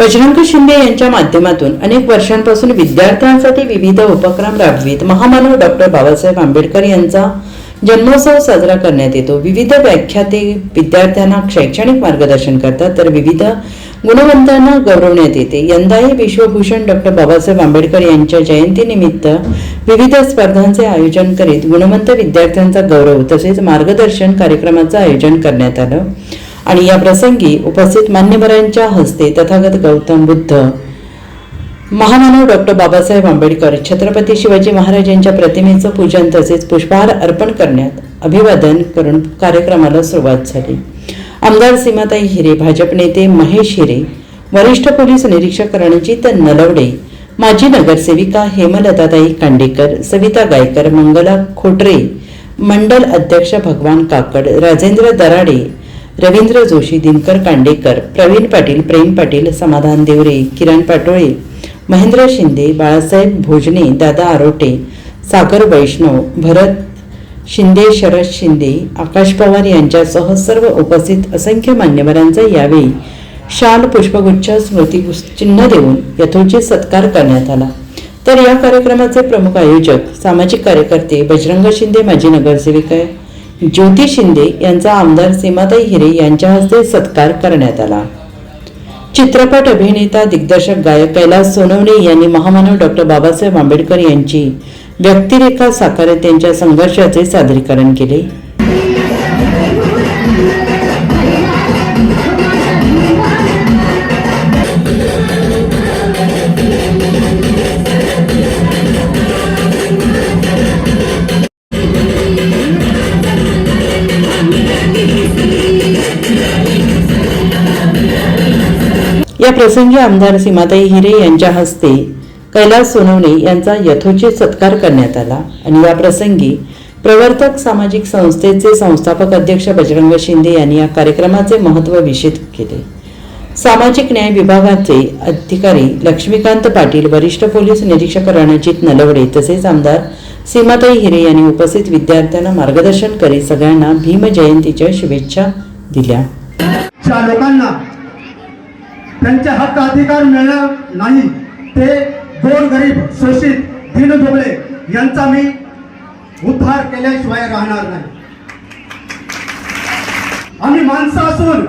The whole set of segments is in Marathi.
बजरंग शिंदे यांच्या माध्यमातून अनेक वर्षांपासून विद्यार्थ्यांसाठी विविध उपक्रम राबवित महामानव डॉक्टर बाबासाहेब आंबेडकर यांचा जन्मोत्सव साजरा करण्यात येतो. विविध व्याख्याते विद्यार्थ्यांना शैक्षणिक मार्गदर्शन करतात तर विविध गुणवंतांना गौरवण्यात येते. यंदाही विश्वभूषण डॉक्टर बाबासाहेब आंबेडकर यांच्या जयंतीनिमित्त विविध स्पर्धांचे आयोजन करीत गुणवंत विद्यार्थ्यांचा गौरव तसेच मार्गदर्शन कार्यक्रमाचं आयोजन करण्यात आलं. आणि या प्रसंगी उपस्थित मान्यवरांच्या हस्ते तथागत गौतम बुद्ध महामानव डॉक्टर बाबासाहेब आंबेडकर छत्रपती शिवाजी महाराज यांच्या प्रतिमेचं पूजन तसेच पुष्पहार अर्पण करण्यात अभिवादन करून कार्यक्रमाला सुरुवात झाली. आमदार सीमाताई हिरे भाजप नेते महेश हिरे वरिष्ठ पोलीस निरीक्षक रणजित नलवडे माजी नगरसेविका हेमलताताई कांडेकर सविता गायकर मंगला खोटरे मंडल अध्यक्ष भगवान काकड राजेंद्र दराडे रवींद्र जोशी दिनकर कांडेकर प्रवीण पाटील प्रेम पाटील समाधान देवरे किरण पाटोळे महेंद्र शिंदे बाळासाहेब भोजने दादा आरोटे सागर वैष्णव भरत शिंदे शरद शिंदे आकाश पवार यांच्यासह सर्व उपस्थित असंख्य मान्यवरांचा यावेळी शाल पुष्पगुच्छ स्मृती चिन्ह देऊन यथोचित सत्कार करण्यात आला. तर या कार्यक्रमाचे प्रमुख आयोजक सामाजिक कार्यकर्ते बजरंग शिंदे माजी नगरसेविका ज्योती शिंदे यांचा आमदार सीमाताई हिरे यांच्या हस्ते सत्कार करण्यात आला. चित्रपट अभिनेता दिग्दर्शक गायक कैलास सोनवणे यांनी महामानव डॉक्टर बाबासाहेब आंबेडकर यांची व्यक्तिरेखा साकारत त्यांच्या संघर्षाचे सादरीकरण केले. या प्रसंगी आमदार सीमाताई हिरे यांच्या हस्ते कैलास सोनवणे यांचा यथोचित सत्कार करण्यात आला. आणि या प्रसंगी प्रवर्तक सामाजिक संस्थेचे संस्थापक अध्यक्ष बजरंग शिंदे यांनी या कार्यक्रमाचे महत्त्व विषित केले. सामाजिक न्याय विभागाचे अधिकारी लक्ष्मीकांत पाटील वरिष्ठ पोलीस निरीक्षक रणजित नलवडे तसेच आमदार सीमाताई हिरे यांनी उपस्थित विद्यार्थ्यांना मार्गदर्शन करीत सगळ्यांना भीम जयंतीच्या शुभेच्छा दिल्या. लोकांना त्यांचे हक्क अधिकार मिळणार नाही. ते गोर गरीब शोषित दीनदुबळे यांचा मी उद्धार केल्याशिवाय राहणार नाही. आम्ही माणसं असून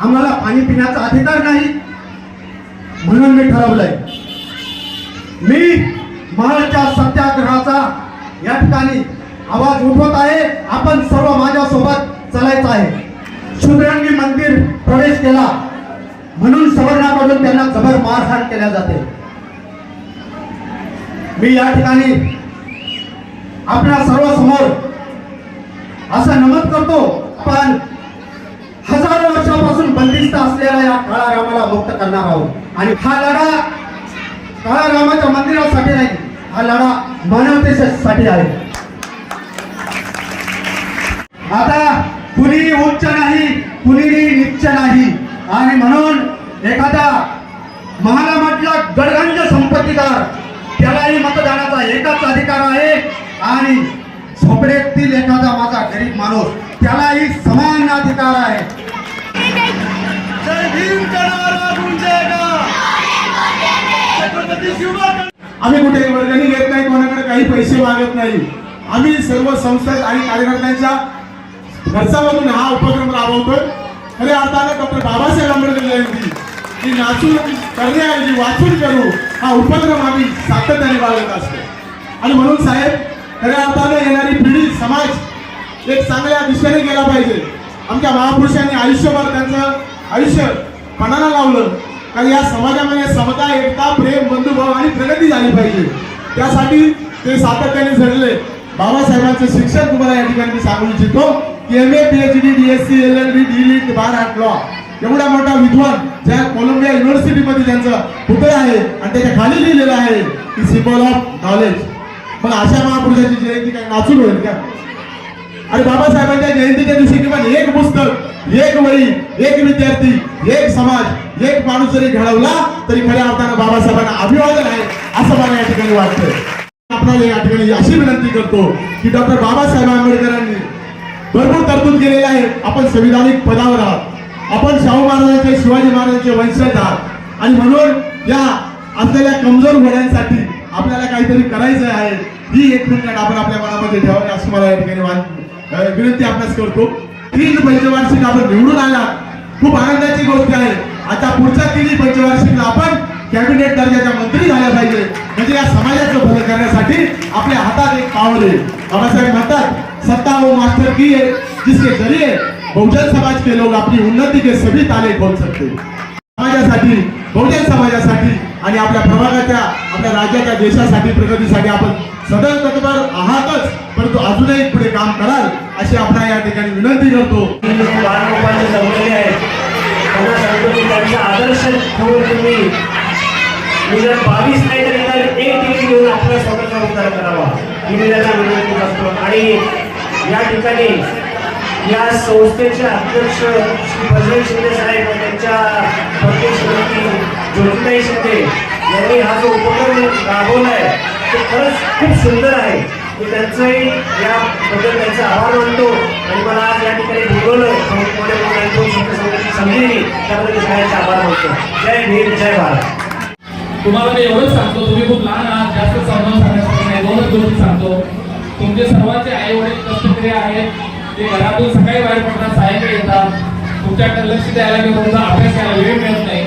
आम्हाला पाणी पिण्याचा अधिकार नाही म्हणून मी ठरवलंय. मी महाडच्या सत्याग्रहाचा या ठिकाणी आवाज उठवत आहे. आपण सर्व माझ्या सोबत चालायचं आहे. शुद्रांनी मंदिर प्रवेश केला. म्हणून सवर्णामधून त्यांना जबर मारहाण केल्या जाते. मी या ठिकाणी आपल्या सर्व असं नमद करतो पण हजारो वर्षापासून बंदिस्त असलेल्या या काळारामाला मुक्त करणार आहोत. आणि हा लढा काळारामाच्या मंदिरासाठी नाही हा लढा मानवतेसाठी आहे. आता कुणी उच्च नाही कुणी निच्च नाही. आणि म्हणून एखादा महाला म्हटला गडगंज संपत्तीदार त्यालाही मतदानाचा एकाच अधिकार आहे. आणि झोपडेतील एखादा माझा गरीब माणूस त्यालाही समान अधिकार आहे. आम्ही कुठे वर्गणी घेत नाही कोणाकडे काही पैसे मागत नाही. आम्ही सर्व संस्था आणि कार्यकर्त्यांच्या खर्चामधून हा उपक्रम राबवतोय. खरे अर्थानं डॉक्टर बाबासाहेब आंबेडकर जयंती. ही नाचून करण्याऐवजी वाचून करू हा उपक्रम आम्ही सातत्याने बाळगत असतो. आणि म्हणून साहेब खऱ्या अर्थानं येणारी पिढी समाज एक चांगल्या दिशेने गेला पाहिजे. आमच्या महापुरुषांनी आयुष्यभर त्यांचं आयुष्य पणाला लावलं. कारण या समाजामध्ये समता एकता प्रेम बंधुभाव आणि प्रगती झाली पाहिजे. त्यासाठी ते सातत्याने झडले बाबासाहेबांचं शिक्षण तुम्हाला या ठिकाणी सांगू इच्छितो. M A P H D S C L L B D lit bar at law एवढा मोठा विद्वान ज्या कोलंबिया युनिव्हर्सिटीमध्ये त्यांचं पुतळं आहे आणि त्याच्याखाली लिहिलेलं आहे की सिम्बॉल ऑफ नॉलेज मग अशा महापुरुषाची जयंती काय नाचून होईल का? आणि बाबासाहेबांच्या जयंतीच्या दिवशी किमान एक पुस्तक एक वही एक विद्यार्थी एक समाज एक माणूस जरी घडवला तरी खऱ्या अर्थानं बाबासाहेबांना अभिवादन आहे असं मला या ठिकाणी वाटतंय. आपल्याला या ठिकाणी अशी विनंती करतो की डॉक्टर बाबासाहेब आंबेडकरांनी भरपूर तरतूद केलेली आहे. आपण संविधानिक पदावर आहोत. आपण शाहू महाराजांचे शिवाजी महाराजांचे वंशज आहात. आणि म्हणून या असलेल्या कमजोर घोड्यांसाठी आपल्याला काहीतरी करायचं आहे. ही एक भूमिका आपण आपल्या मनामध्ये ठेवावी असं मला या ठिकाणी विनंती आपल्यास करतो. तीन पंचवार्षिक आपण निवडून आला खूप आनंदाची गोष्ट आहे. आता पुढच्या तिन्ही पंचवार्षिकला आपण कॅबिनेट दर्जाच्या मंत्री झाल्या पाहिजे. म्हणजे या समाजाचं भलं करण्यासाठी आपल्या हातात एक पावले बाबासाहेब म्हणतात सत्ता व मास्टर की है जिसके जरिए बहुजन समाज के लोग आपली उन्नती के सभी ताले खोल सकते समाजासाठी बहुजन समाजासाठी आणि आपल्या प्रभागाच्या आपल्या राज्याच्या देशासाठी प्रगतीसाठी आपण सदैव तत्पर आहातच. परंतु अजूनही पुढे काम कराल अशी आपण या ठिकाणी विनंती करतो. बाळगोपालचे जमलेले आहेत. त्यांना सांगतो की त्यांचा आदर्श ठेवून तुम्ही मी जर बावीस नाही तर निदान एक डिग्री घेऊन आपला स्वतःचा उद्धार करावा. ही मी त्याला विनंती करतो. आणि या ठिकाणी या संस्थेचे अध्यक्ष श्री भजन शिंदे साहेब त्यांच्या पत्नी श्रीमती ज्योतिताई शिंदे यांनी हा जो उपक्रम राबवला आहे ते खरंच खूप सुंदर आहे. मी त्यांचंही याबद्दल त्यांचे आभार मानतो. आणि मला आज या ठिकाणी बोलवलं मोठे संधी दिली त्याबद्दल सगळ्यांचे आभार मानतो. जय भीम जय भारत. तुम्हाला मी एवढंच सांगतो तुम्ही खूप लहान आहात जास्त समजावून सांगण्यासाठी नाही दोनच गोष्टी सांगतो. तुमचे सर्वांचे आई वडील कष्टकरी आहेत ते घरातून सकाळी बाहेर पडतात सायंकाळी येतात. तुमच्याकडे लक्ष द्यायला किंवा तुमचा अभ्यास करायला वेळ मिळत नाही.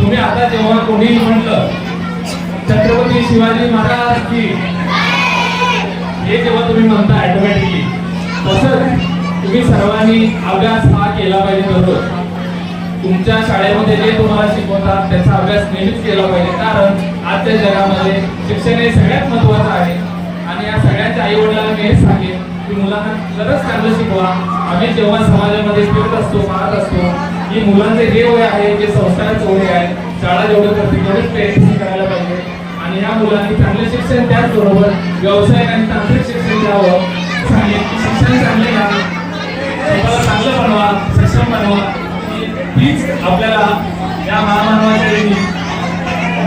तुम्ही आता जेव्हा कोणीही म्हटलं छत्रपती शिवाजी महाराज की हे जेव्हा तुम्ही म्हणता ऑटोमॅटिकली तसंच तुम्ही सर्वांनी अभ्यास हा केला पाहिजे दररोज. तुमच्या शाळेमध्ये जे तुम्हाला शिकवतात त्याचा अभ्यास नेहमीच केला पाहिजे. कारण आजच्या जगामध्ये शिक्षण हे सगळ्यात महत्वाचं आहे. आणि या सगळ्यांच्या आई वडिलांना मी हेच सांगेन की मुलांना खरंच चांगलं शिकवा. आम्ही जेव्हा समाजामध्ये फिरत असतो पाहत असतो की मुलांचे हे वय आहे जे संस्काराचं वय आहे शाळा जेवढं करते तेवढेच प्रयत्न करायला पाहिजे. आणि या मुलांनी चांगले शिक्षण त्याचबरोबर व्यावसायिक आणि तांत्रिक शिक्षण द्यावं. सांगेन की शिक्षण चांगले घ्या. स्वतःला चांगलं बनवा सक्षम बनवा. हीच आपल्याला या महामानवाच्या वेळी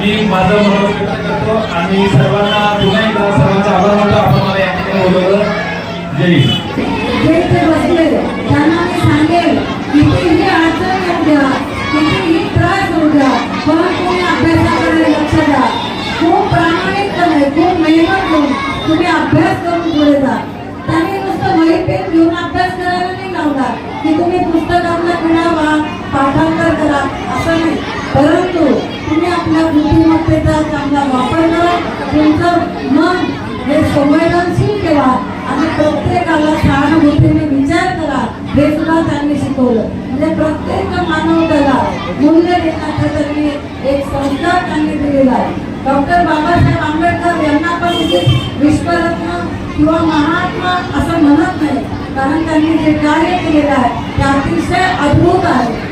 मी माझं मनोज व्यक्त करतो आणि सर्वांना पुन्हा एकदा सर्वांचा आभार मानतो. आपण मला या ठिकाणी बोलवलं. जय हिंद. करा असं नाही. परंतु तुम्ही आपल्या बुद्धिमत्तेचा चांगला वापर करा तुमचं मन हे संवेदनशील ठेवा आणि प्रत्येकाला सहानुभूतीने विचार करा. हे सुद्धा त्यांनी शिकवलं. म्हणजे प्रत्येक मानवतेला मूल्य देण्याचा त्यांनी एक संस्कार त्यांनी दिलेला आहे. डॉक्टर बाबासाहेब आंबेडकर यांना पण विश्वरत्न किंवा महात्मा असं म्हणत नाही. कारण त्यांनी जे कार्य केलेलं आहे ते अतिशय अद्भुत आहे.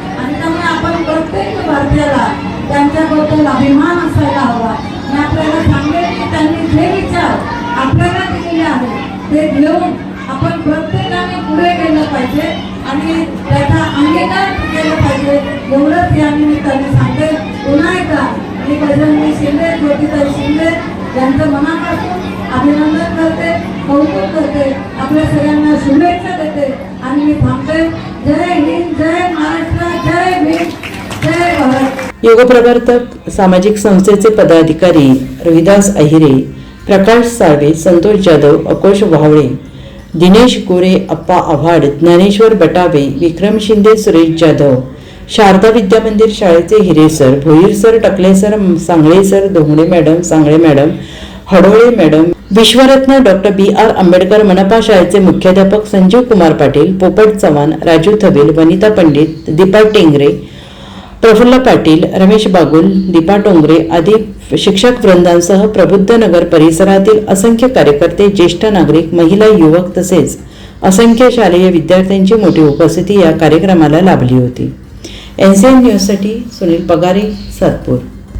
आपण प्रत्येक भारतीयाला त्यांच्याबद्दल अभिमान असायला हवा. मी आपल्याला सांगेल की त्यांनी जे विचार आपल्याला दिलेले आहेत ते घेऊन आपण प्रत्येकाने पुढे गेलं पाहिजे आणि त्याचा अंगीकार केला पाहिजे. एवढंच या निमित्ताने सांगते पुन्हा एकदा मी बजरंगी शिंदे ज्योतिताई शिंदे यांचं मनापासून अभिनंदन करते कौतुक करते. आपल्या सगळ्यांना शुभेच्छा देते आणि मी थांबते. योगप्रवर्तक सामाजिक संस्थेचे पदाधिकारी रोहिदास अहिरे प्रकाश साळवे संतोष जाधव अकोश वावळे दिनेश गोरे अप्पा आव्हाड ज्ञानेश्वर बटावे विक्रम शिंदे सुरेश जाधव शारदा विद्या मंदिर शाळेचे Hire sir Bhoir sir Takale sir Sangle sir Dongade madam Sangle madam Hadole madam विश्वरत्न doctor B. R. Ambedkar मनपा शाळेचे मुख्याध्यापक संजीव कुमार पाटील पोपट चव्हाण राजू थवेल वनिता पंडित दीपा टेंगरे प्रफुल्ल पाटील रमेश बागुल दीपा डोंगरे आदी शिक्षक वृंदांसह प्रबुद्ध नगर परिसरातील असंख्य कार्यकर्ते ज्येष्ठ नागरिक महिला युवक तसेच असंख्य शालेय विद्यार्थ्यांची मोठी उपस्थिती या कार्यक्रमाला लाभली होती. एन सी एन न्यूजसाठी सुनील पगारे सातपूर.